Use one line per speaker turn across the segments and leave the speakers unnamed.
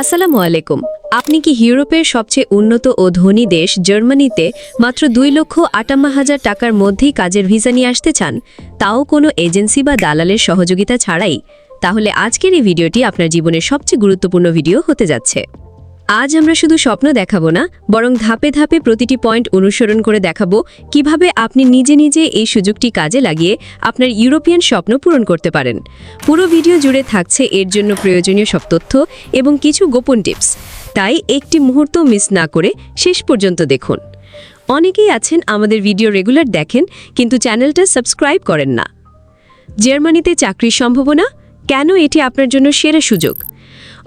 আসসালামু আলাইকুম। আপনি কি ইউরোপের সবচেয়ে উন্নত ও ধনী দেশ জার্মানিতে মাত্র দুই লক্ষ আটান্ন হাজার টাকার মধ্যেই কাজের ভিসা নিয়ে আসতে চান? তাও কোনো এজেন্সি বা দালালের সহযোগিতা ছাড়াই? তাহলে আজকের এই ভিডিওটি আপনার জীবনের সবচেয়ে গুরুত্বপূর্ণ ভিডিও হতে যাচ্ছে। আজ আমরা শুধু স্বপ্ন দেখাবো না, বরং ধাপে ধাপে প্রতিটি পয়েন্ট অনুসরণ করে দেখাবো কীভাবে আপনি নিজে নিজে এই সুযোগটি কাজে লাগিয়ে আপনার ইউরোপিয়ান স্বপ্ন পূরণ করতে পারেন। পুরো ভিডিও জুড়ে থাকছে এর জন্য প্রয়োজনীয় সব তথ্য এবং কিছু গোপন টিপস। তাই একটি মুহূর্ত মিস না করে শেষ পর্যন্ত দেখুন। অনেকেই আছেন আমাদের ভিডিও রেগুলার দেখেন, কিন্তু চ্যানেলটা সাবস্ক্রাইব করেন না। জার্মানিতে চাকরির সম্ভাবনা? কেন এটি আপনার জন্য সেরা সুযোগ?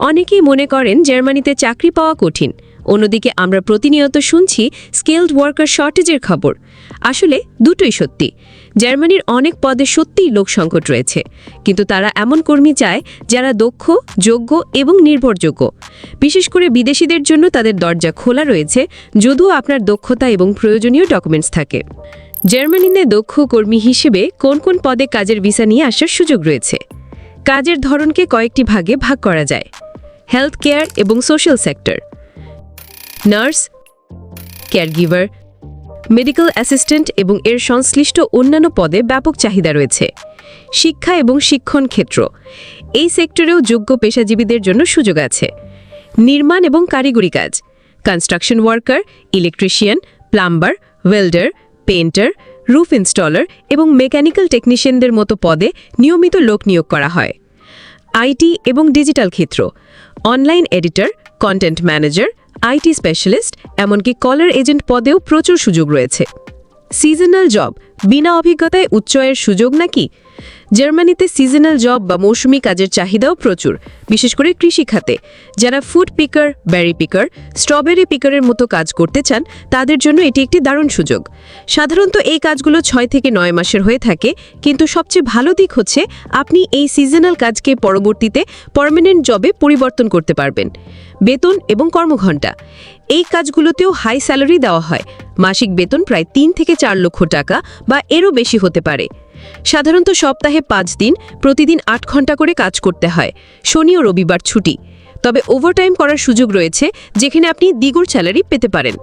অনেকেই মনে করেন জার্মানিতে চাকরি পাওয়া কঠিন। অন্যদিকে আমরা প্রতিনিয়ত শুনছি স্কিলড ওয়ার্কার শর্টেজের খবর। আসলে দুটোই সত্যি। জার্মানির অনেক পদে সত্যিই লোক সংকট রয়েছে। কিন্তু তারা এমন কর্মী চায় যারা দক্ষ, যোগ্য এবং নির্ভরযোগ্য। বিশেষ করে বিদেশিদের জন্য তাদের দরজা খোলা রয়েছে, যদিও আপনার দক্ষতা এবং প্রয়োজনীয় ডকুমেন্টস থাকে। জার্মানিতে দক্ষ কর্মী হিসেবে কোন কোন পদে কাজের ভিসা নিয়ে আসার সুযোগ রয়েছে? কাজের ধরনকে কয়েকটি ভাগে ভাগ করা যায়। হেলথ কেয়ার এবং social sector nurse caregiver medical assistant এবং এর সংশ্লিষ্ট অন্যান্য পদে ব্যাপক চাহিদা রয়েছে। শিক্ষা এবং শিক্ষণ ক্ষেত্র। এই সেক্টরেও যোগ্য পেশাজীবীদের জন্য সুযোগ আছে। নির্মাণ এবং কারিগরি কাজ। Construction worker electrician plumber welder painter roof installer এবং মেকানিক্যাল টেকনিশিয়ানদের মতো পদে নিয়মিত লোক নিয়োগ করা হয়। আইটি এবং ডিজিটাল ক্ষেত্র। Online editor, content manager, IT specialist, এমনকি কলার এজেন্ট পদেও প্রচুর সুযোগ রয়েছে। সিজনাল জব, বিনা অভিজ্ঞতায় উচ্চয়ের সুযোগ নাকি? জার্মানিতে সিজনাল জব বা মৌসুমি কাজের চাহিদাও প্রচুর, বিশেষ করে কৃষি খাতে। যারা food picker berry picker strawberry পিকারের মতো কাজ করতে চান, তাদের জন্য এটি একটি দারুণ সুযোগ। সাধারণত এই কাজগুলো ছয় থেকে নয় মাসের হয়ে থাকে, কিন্তু সবচেয়ে ভালো দিক হচ্ছে আপনি এই সিজনাল কাজকে পরবর্তীতে পার্মানেন্ট জবে পরিবর্তন করতে পারবেন। বেতন এবং কর্মঘণ্টা। এই কাজগুলোতেও হাই স্যালারি দেওয়া হয়। মাসিক বেতন প্রায় তিন থেকে চার লক্ষ টাকা বা এরও বেশি হতে পারে। সাধারণত সপ্তাহে পাঁচ দিন, প্রতিদিন আট ঘণ্টা করে কাজ করতে হয়। শনি ও রবিবার ছুটি। তবে ওভারটাইম করার সুযোগ রয়েছে, যেখানে আপনি দ্বিগুণ স্যালারি পেতে পারেন।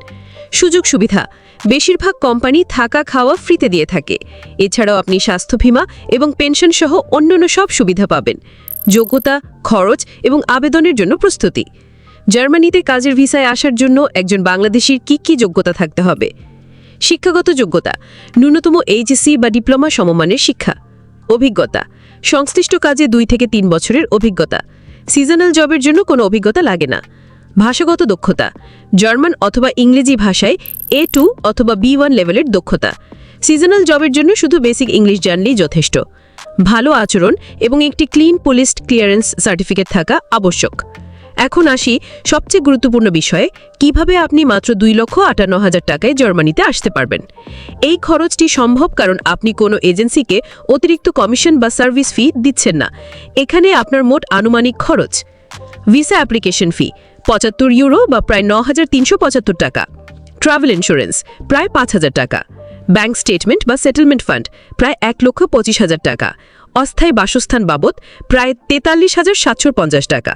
সুযোগ সুবিধা, বেশিরভাগ কোম্পানি থাকা খাওয়া ফ্রিতে দিয়ে থাকে। এছাড়াও আপনি স্বাস্থ্য বীমা এবং পেনশন সহ অন্যান্য সব সুবিধা পাবেন। যোগ্যতা, খরচ এবং আবেদনের জন্য প্রস্তুতি। জার্মানিতে কাজের ভিসায় আসার জন্য একজন বাংলাদেশির কি কি যোগ্যতা থাকতে হবে? শিক্ষাগত যোগ্যতা, ন্যূনতম এইচএসসি বা ডিপ্লোমা সমমানের শিক্ষা, অভিজ্ঞতা, সংশ্লিষ্ট কাজে দুই থেকে তিন বছরের অভিজ্ঞতা, সিজনাল জবের জন্য কোনো অভিজ্ঞতা লাগে না, ভাষাগত দক্ষতা, জার্মান অথবা ইংরেজি ভাষায় এ টু অথবা বি ওয়ান লেভেলের দক্ষতা, সিজনাল জবের জন্য শুধু বেসিক ইংলিশ জানলেই যথেষ্ট, ভালো আচরণ এবং একটি ক্লিন পুলিশ ক্লিয়ারেন্স সার্টিফিকেট থাকা আবশ্যক। এখন আসি সবচেয়ে গুরুত্বপূর্ণ বিষয়ে, কীভাবে আপনি মাত্র দুই লক্ষ আটান্ন হাজার টাকায় জার্মানিতে আসতে পারবেন? এই খরচটি সম্ভব কারণ আপনি কোনো এজেন্সিকে অতিরিক্ত কমিশন বা সার্ভিস ফি দিচ্ছেন না। এখানে আপনার মোট আনুমানিক খরচ, ভিসা অ্যাপ্লিকেশন ফি, পঁচাত্তর ইউরো বা প্রায় ন হাজার তিনশো পঁচাত্তর টাকা, ট্রাভেল ইন্স্যুরেন্স, প্রায় পাঁচ হাজার টাকা, ব্যাংক স্টেটমেন্ট বা সেটেলমেন্ট ফান্ড, প্রায় এক লক্ষ পঁচিশ হাজার টাকা অস্থায়ী বাসস্থান বাবদ প্রায় তেতাল্লিশ হাজার সাতশো পঞ্চাশ টাকা।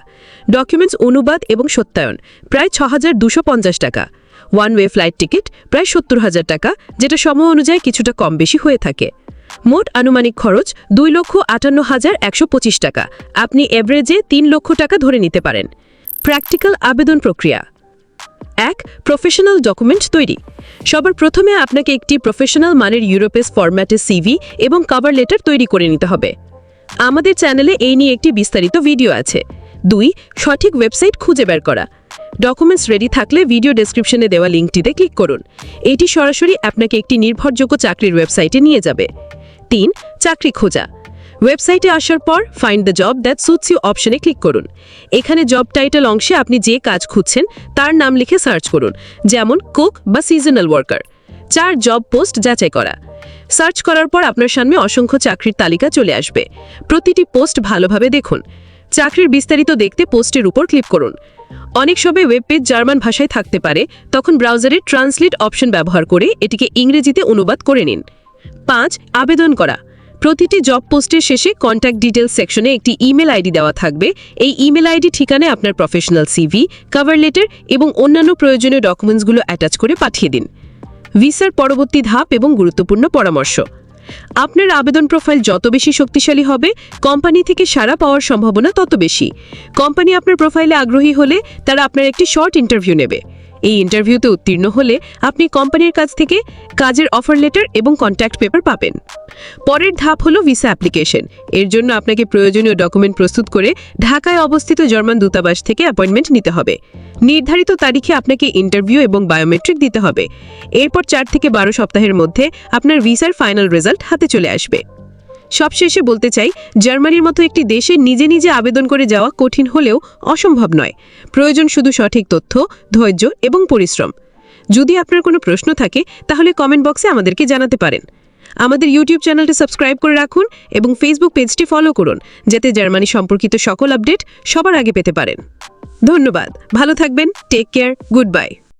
ডকুমেন্টস অনুবাদ এবং সত্যায়ন প্রায় ছ হাজার দুশো পঞ্চাশ টাকা। ওয়ান ওয়ে ফ্লাইট টিকিট প্রায় সত্তর হাজার টাকা, যেটা সময় অনুযায়ী কিছুটা কম বেশি হয়ে থাকে। মোট আনুমানিক খরচ দুই লক্ষ আটান্ন হাজার একশো পঁচিশ টাকা আপনি এভারেজে তিন লক্ষ টাকা ধরে নিতে পারেন প্র্যাকটিক্যাল আবেদন প্রক্রিয়া এক প্রফেশনাল ডকুমেন্ট তৈরি। সবার প্রথমে আপনাকে একটি প্রফেশনাল মানের ইউরোপেস ফরম্যাটে সিভি এবং কাভার লেটার তৈরি করে নিতে হবে। আমাদের চ্যানেলে এই নিয়ে একটি বিস্তারিত ভিডিও আছে। দুই, সঠিক ওয়েবসাইট খুঁজে বের করা। ডকুমেন্টস রেডি থাকলে ভিডিও ডেসক্রিপশনে দেওয়া লিঙ্কটিতে ক্লিক করুন। এটি সরাসরি আপনাকে একটি নির্ভরযোগ্য চাকরির ওয়েবসাইটে নিয়ে যাবে। তিন, চাকরি খোঁজা। ওয়েবসাইটে আসার পর find the job that suits you অপশনে ক্লিক করুন। এখানে জব টাইটেল অংশে আপনি যে কাজ খুঁজছেন, তার নাম লিখে সার্চ করুন, যেমন কুক বা সিজনাল ওয়ার্কার চার জব পোস্ট যাচাই করা। সার্চ করার পর আপনার সামনে অসংখ্য চাকরির তালিকা চলে আসবে। প্রতিটি পোস্ট ভালোভাবে দেখুন। চাকরির বিস্তারিত দেখতে পোস্টের উপর ক্লিক করুন। অনেক সময় ওয়েব পেজ জার্মান ভাষায় থাকতে পারে, তখন ব্রাউজারে ট্রান্সলেট অপশন ব্যবহার করে এটিকে ইংরেজিতে অনুবাদ করে নিন। পাঁচ, আবেদন করা।
প্রতিটি জব পোস্টের শেষে কন্ট্যাক্ট ডিটেলস সেকশনে একটি ইমেল আইডি দেওয়া থাকবে। এই ইমেল আইডি ঠিকানায় আপনার প্রফেশনাল সিভি কভার লেটার এবং অন্যান্য প্রয়োজনীয় ডকুমেন্টসগুলো অ্যাটাচ করে পাঠিয়ে দিন। ভিসার পরবর্তী ধাপ এবং গুরুত্বপূর্ণ পরামর্শ। আপনার আবেদন প্রোফাইল যত বেশি শক্তিশালী হবে কোম্পানি থেকে সাড়া পাওয়ার সম্ভাবনা তত বেশি। কোম্পানি আপনার প্রোফাইলে আগ্রহী হলে তারা আপনার একটি শর্ট ইন্টারভিউ নেবে। এই ইন্টারভিউতে উত্তীর্ণ হলে আপনি কোম্পানির কাছ থেকে কাজের অফার লেটার এবং কন্ট্যাক্ট পেপার পাবেন। পরের ধাপ হলো ভিসা অ্যাপ্লিকেশন এর জন্য আপনাকে প্রয়োজনীয় ডকুমেন্ট প্রস্তুত করে ঢাকায় অবস্থিত জার্মান দূতাবাস থেকে অ্যাপয়েন্টমেন্ট নিতে হবে। নির্ধারিত তারিখে আপনাকে ইন্টারভিউ এবং বায়োমেট্রিক দিতে হবে। এরপর চার থেকে বারো সপ্তাহের মধ্যে আপনার ভিসার ফাইনাল রেজাল্ট হাতে চলে আসবে। সবশেষে বলতে চাই, জার্মানির মতো একটি দেশে নিজে নিজে আবেদন করে যাওয়া কঠিন হলেও অসম্ভব নয়। প্রয়োজন শুধু সঠিক তথ্য, ধৈর্য এবং পরিশ্রম। যদি আপনার কোনো প্রশ্ন থাকে, তাহলে কমেন্ট বক্সে আমাদেরকে জানাতে পারেন। আমাদের ইউটিউব চ্যানেলটি সাবস্ক্রাইব করে রাখুন এবং ফেসবুক পেজটি ফলো করুন, যাতে জার্মানি সম্পর্কিত সকল আপডেট সবার আগে পেতে পারেন। ধন্যবাদ। ভালো থাকবেন। Take care. Good bye.